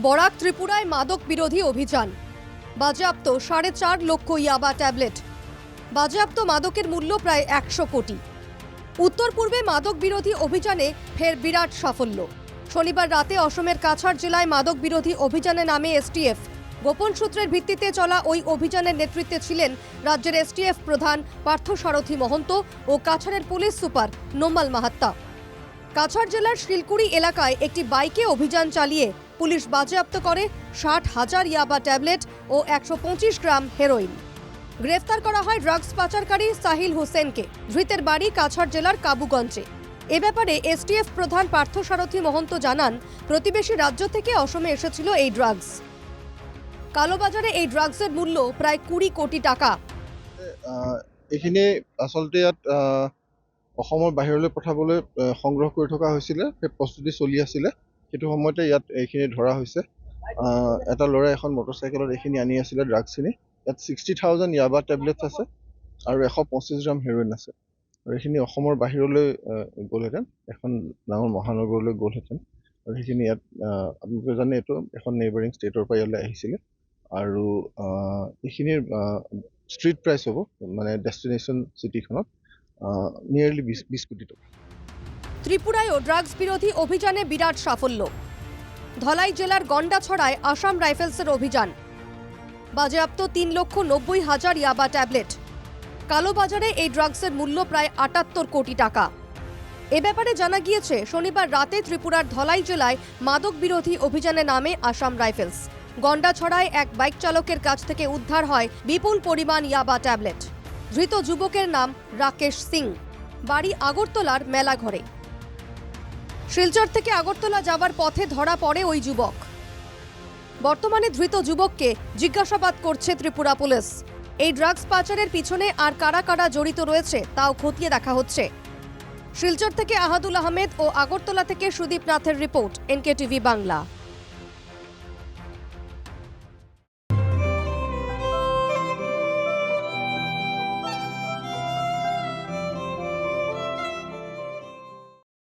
বরাক ত্রিপুরায় মাদক বিরোধী অভিযান। বাজেয়াপ্ত সাড়ে চার লক্ষ ইয়াবা ট্যাবলেট। বাজেয়াপ্ত মাদকের মূল্য প্রায় একশো কোটি। উত্তর পূর্বে মাদক বিরোধী অভিযানে ফের বিরাট সাফল্য। শনিবার রাতে অসমের কাছাড় জেলায় মাদক বিরোধী অভিযানে নামে এসটিএফ। গোপন সূত্রের ভিত্তিতে চলা ওই অভিযানের নেতৃত্বে ছিলেন রাজ্যের এসটিএফ প্রধান পার্থসারথী মহন্ত ও কাছাড়ের পুলিশ সুপার নোমাল মাহাত্তা। কাছাড় জেলার শিলকুড়ি এলাকায় একটি বাইকে অভিযান চালিয়ে পুলিশ বাজেয়াপ্ত করে ষাট হাজার ইয়াবা ট্যাবলেট ও একশো পঁচিশ গ্রাম হেরোইন। গ্রেফতার করা হয় ড্রাগস পাচারকারী সাহিল হোসেনকে, ধৃতের বাড়ি কাছাড় জেলার কাবুগঞ্জে। এ ব্যাপারে এসটিএফ প্রধান পার্থসারথী মহন্ত জানান, প্রতিবেশী রাজ্য থেকে অসমে এসেছিল এই ড্রাগস। কালোবাজারে এই ড্রাগসের মূল্য প্রায় কুড়ি কোটি টাকা। এইখিনি আচলতে ইয়াত অসমৰ বাহিৰলৈ পঠাবলৈ সংগ্ৰহ কৰি থকা হৈছিলে, সেই প্ৰস্তুতি চলি আছিলে। সেইটো সময়তে ইয়াত এইখিনি ধৰা হৈছে। এটা ল'ৰাই এখন মটৰচাইকেলত এইখিনি আনি আছিলে ড্ৰাগছখিনি ইয়াত ছিক্সটি থাউজেণ্ড ইয়াবা টেবলেটছ আছে আৰু এশ পঁচিছ গ্ৰাম হেৰইন আছে। আৰু এইখিনি অসমৰ বাহিৰলৈ গ'লহেঁতেন। এখন ডাঙৰ মহানগৰলৈ গ'লহেঁতেন। আৰু সেইখিনি ইয়াত আপোনালোকে জানে এইটো এখন নেইবাৰিং ষ্টেটৰ পৰা ইয়ালৈ আহিছিলে। আৰু এইখিনিৰ ষ্ট্ৰীট প্ৰাইচ হ'ব মানে ডেষ্টিনেশ্যন চিটিখনত নিয়াৰলি বিছ বিছ কোটি টকা। ত্রিপুরায়ও ড্রাগস বিরোধী অভিযানে বিরাট সাফল্য। ধলাই জেলার গন্ডাছড়ায় আসাম রাইফেলসের অভিযান। বাজেয়াপ্ত তিন লক্ষ নব্বই হাজার ইয়াবা ট্যাবলেট। কালোবাজারে এই ড্রাগসের মূল্য প্রায় আটাত্তর কোটি টাকা। এ ব্যাপারে জানা গিয়েছে, শনিবার রাতে ত্রিপুরার ধলাই জেলায় মাদক বিরোধী অভিযানে নামে আসাম রাইফেলস। গন্ডাছড়ায় এক বাইক চালকের কাছ থেকে উদ্ধার হয় বিপুল পরিমাণ ইয়াবা ট্যাবলেট। ধৃত যুবকের নাম রাকেশ সিং। বাড়ি আগরতলার মেলাঘরে। শিলচর থেকে আগরতলা যাবার পথে ধরা পড়ে ওই যুবক। বর্তমানে ধৃত যুবককে জিজ্ঞাসাবাদ করছে ত্রিপুরা পুলিশ। এই ড্রাগস পাচারের পিছনে আর কারা কারা জড়িত রয়েছে, তাও খতিয়ে দেখা হচ্ছে। শিলচর থেকে আহাদুল আহমেদ ও আগরতলা থেকে Sudip নাথের report N K TV Bangla.